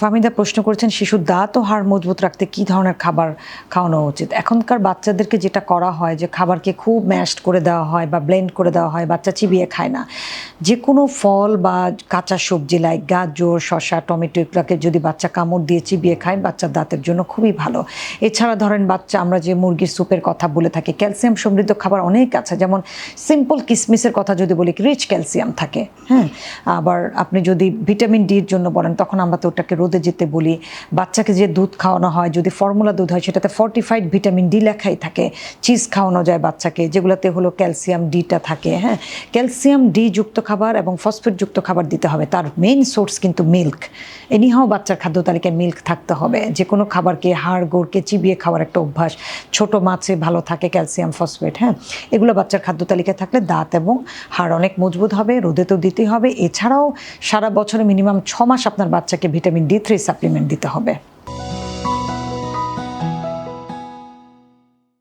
ফামিদা প্রশ্ন করেছেন, শিশুর দাঁত ও হাড় মজবুত রাখতে কি ধরনের খাবার খাওয়ানো উচিত? এখনকার বাচ্চাদেরকে যেটা করা হয়, যে খাবারকে খুব ম্যাশড করে দেওয়া হয় বা ব্লেন্ড করে দেওয়া হয়, বাচ্চা চিবিয়ে খায় না। যে কোনো ফল বা কাঁচা সবজি লাইক গাজর, শসা, টমেটো, এগুলোকে যদি বাচ্চা কামড় দিয়ে চিবিয়ে খায়, বাচ্চার দাঁতের জন্য খুবই ভালো। এছাড়া ধরেন বাচ্চা, আমরা যে মুরগির স্যুপের কথা বলে থাকি, ক্যালসিয়াম সমৃদ্ধ খাবার অনেক আছে। যেমন সিম্পল কিসমিসের কথা যদি বলি রিচ ক্যালসিয়াম থাকে হ্যাঁ? আবার আপনি যদি ভিটামিন ডির জন্য বলেন, তখন আমরা তো ওটাকে রোদে যেতে বলি, বাচ্চাকে যে দুধ খাওয়ানো হয়, যদি ফর্মুলা দুধ হয়, সেটাতে ফর্টিফাইড ভিটামিন ডি লেখাই থাকে। চিজ খাওয়ানো যায় বাচ্চাকে, যেগুলোতে হলো ক্যালসিয়াম ডিটা থাকে হ্যাঁ? ক্যালসিয়াম ডি যুক্ত খাবার এবং ফসফেট যুক্ত খাবার দিতে হবে, তার মেইন সোর্স কিন্তু মিল্ক এনিহাও বাচ্চার খাদ্য তালিকায় মিল্ক থাকতে হবে। যে কোনো খাবারকে, হাড়, গোড়কে চিবিয়ে খাওয়ার একটা অভ্যাস। ছোট মাছে ভালো থাকে ক্যালসিয়াম ফসফেট হ্যাঁ? এগুলো বাচ্চার খাদ্য তালিকায় থাকলে দাঁত এবং হাড় অনেক মজবুত হবে, রোদে তো দিতেই হবে। এছাড়াও সারা বছরে মিনিমাম ছ মাস আপনার বাচ্চাকে ভিটামিন ডি থ্রি সাপ্লিমেন্ট দিতে হবে।